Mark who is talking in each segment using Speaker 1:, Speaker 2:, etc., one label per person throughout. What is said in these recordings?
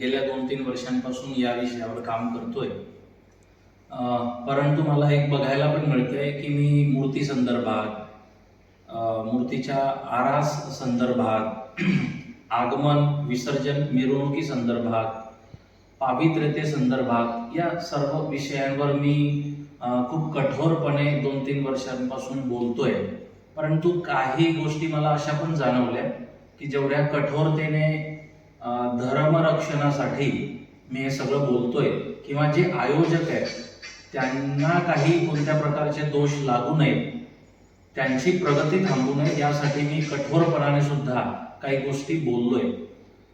Speaker 1: गेल्या दोन तीन वर्षांपासून या विषयावर काम करतोय. परंतु मला एक बघायला पण मिळतंय की मी मूर्ती संदर्भात मूर्तीच्या आरास संदर्भात आगमन विसर्जन मिरवणुकी संदर्भात पावित्र्यते संदर्भात या सर्व विषयांवर मी खूप कठोरपणे दोन तीन वर्षांपासून बोलतोय. परंतु काही गोष्टी मला अशा पण जाणवल्या की जेवढ्या कठोरतेने धर्मरक्षणासाठी मी हे सगळं बोलतोय किंवा जे आयोजक आहेत त्यांना काही कोणत्या प्रकारचे दोष लागू नयेत त्यांची प्रगती थांबू नये यासाठी मी कठोरपणाने सुद्धा काही गोष्टी बोललोय.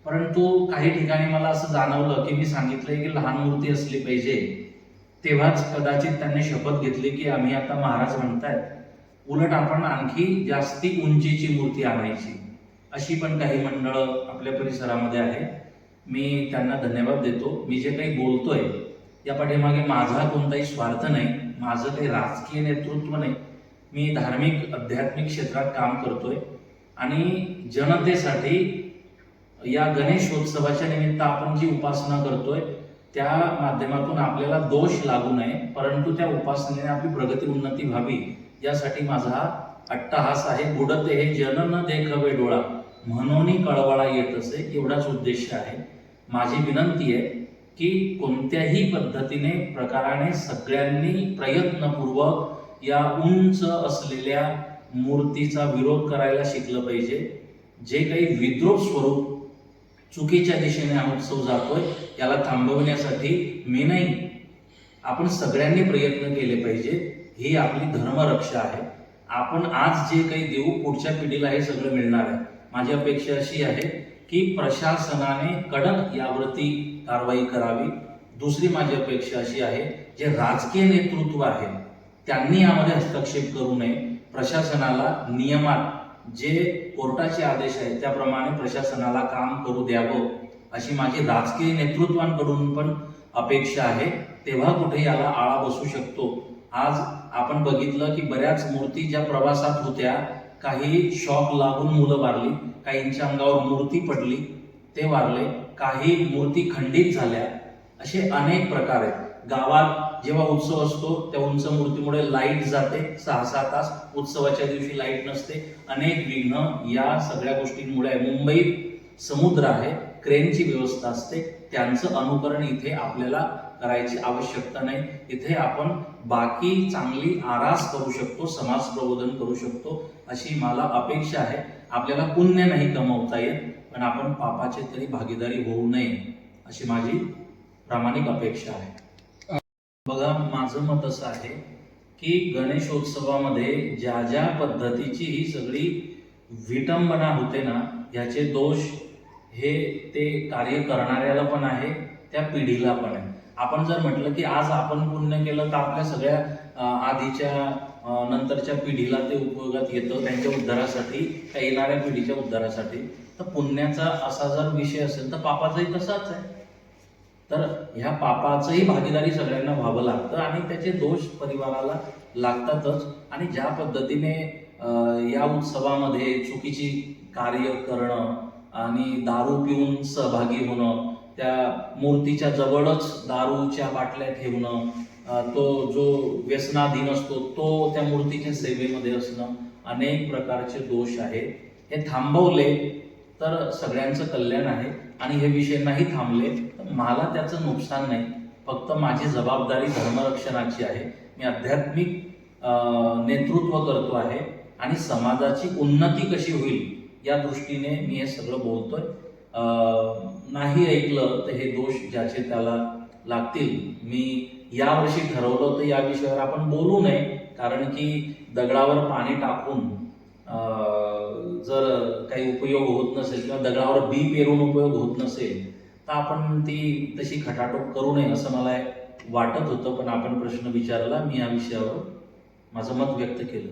Speaker 1: परंतु काही ठिकाणी मला असं जाणवलं की मी सांगितलंय की लहान मूर्ती असली पाहिजे तेव्हाच कदाचित त्यांनी शपथ घेतली की आम्ही आता महाराज म्हणतायत उलट आपण आणखी जास्ती उंचीची मूर्ती आणायची. अशी पण काही मंडळं आपल्या परिसरामध्ये आहे मी त्यांना धन्यवाद देतो. मी जे काही बोलतोय या पाठीमागे माझा कोणताही स्वार्थ नाही माझं काही राजकीय नेतृत्व नाही. मी धार्मिक आध्यात्मिक क्षेत्रात काम करतोय आणि जनतेसाठी या गणेशोत्सवाच्या निमित्त आपण जी उपासना करतोय त्या माध्यमातून आपल्याला दोष लागू नये परंतु त्या उपासनेने आपली प्रगती उन्नती व्हावी यासाठी माझा हा अट्टहास आहे. बुडते हे जन न देखवे डोळा. म्हणूनही कळवळा येत असे एवढाच उद्देश आहे. माझी विनंती आहे की कोणत्याही पद्धतीने प्रकाराने सगळ्यांनी प्रयत्नपूर्वक या उंच असलेल्या मूर्तीचा विरोध करायला शिकलं पाहिजे. जे काही विद्रोह स्वरूप चुकीच्या दिशेने हा उत्सव जातोय याला थांबवण्यासाठी मी नाही. आपण सगळ्यांनी प्रयत्न केले पाहिजे. ही आपली धर्मरक्षा आहे. आपण आज जे काही देऊ पुढच्या पिढीला हे सगळं मिळणार आहे. माझी अपेक्षा अशी आहे की प्रशासनाने कडक यावरती कारवाई करावी. दुसरी माझी अपेक्षा अशी आहे जे राजकीय नेतृत्व आहे त्यांनी यामध्ये हस्तक्षेप करू नये. प्रशासनाला नियमात जे कोर्टाचे आदेश आहेत त्याप्रमाणे प्रशासनाला काम करू द्यावं अशी माझी राजकीय नेतृत्वांकडून पण अपेक्षा आहे. तेव्हा कुठे याला आळा बसू शकतो. आज आपण बघितलं की बऱ्याच मूर्ती ज्या प्रवासात होत्या काही शॉक लागून मुलं वारली काहींच्या अंगावर मूर्ती पडली ते वारले काही मूर्ती खंडित झाल्या. असे अनेक प्रकार आहेत. गावात जेव्हा उत्सव असतो त्या उंच मूर्तीमुळे लाइट जाते सहा सहा तास. उत्सवाच्या दिवशी लाइट नसते. अनेक विघ्न या सगळ्या गोष्टींमुळे मुंबईत समुद्र आहे. क्रेनची व्यवस्था असते त्यांचं अनुकरण इथे आपल्याला करायची आवश्यकता नाही. इथे आपण बाकी चांगली आरास करू शकतो समाज प्रबोधन करू शकतो अशी मला अपेक्षा आहे. आपल्याला पुण्य नाही कमवता येत पण आपण पापाचे तरी भागीदारी होऊ नये अशी माझी प्रामाणिक अपेक्षा आहे. बघा माझं मत असं आहे की गणेशोत्सवामध्ये ज्या ज्या पद्धतीची ही सगळी विटंबना होते ना याचे दोष हे ते कार्य करणाऱ्याला पण आहे त्या पिढीला पण आहे. आपण जर म्हटलं की आज आपण पुण्य केलं तर आपल्या सगळ्या आधीच्या नंतरच्या पिढीला ते उपयोगात येतं त्यांच्या उद्धारासाठी त्या येणाऱ्या पिढीच्या उद्धारासाठी. तर पुण्याचा असा जर विषय असेल तर पापाचाही तसाच आहे. तर ह्या पापाचंही भागीदारी सगळ्यांना व्हावं लागतं आणि त्याचे दोष परिवाराला लागतातच. आणि ज्या पद्धतीने या उत्सवामध्ये चुकीची कार्य करणं आणि दारू पिऊन सहभागी होणं त्या मूर्तीच्या जवळच दारूच्या बाटल्या ठेवणं तो जो व्यसनाधीन असतो तो त्या मूर्तीच्या सेवेमध्ये असणं अनेक प्रकारचे दोष आहेत. हे थांबवले तर सगळ्यांचं कल्याण आहे आणि हे विषय नाही थांबले तर मला त्याचं नुकसान नाही. फक्त माझी जबाबदारी धर्मरक्षणाची आहे. मी आध्यात्मिक नेतृत्व करतो आहे आणि समाजाची उन्नती कशी होईल या दृष्टीने मी हे सगळं बोलतोय. नाही ऐकलं तर हे दोष ज्याचे त्याला लागतील. मी यावर्षी ठरवलं होतं या विषयावर आपण बोलू नये. कारण की दगडावर पाणी टाकून जर काही उपयोग होत नसेल किंवा दगडावर बी पेरून उपयोग होत नसेल तर आपण ती तशी खटाटोप करू नये असं मला वाटत होतं. पण आपण प्रश्न विचारला मी या विषयावर माझं मत व्यक्त केलं.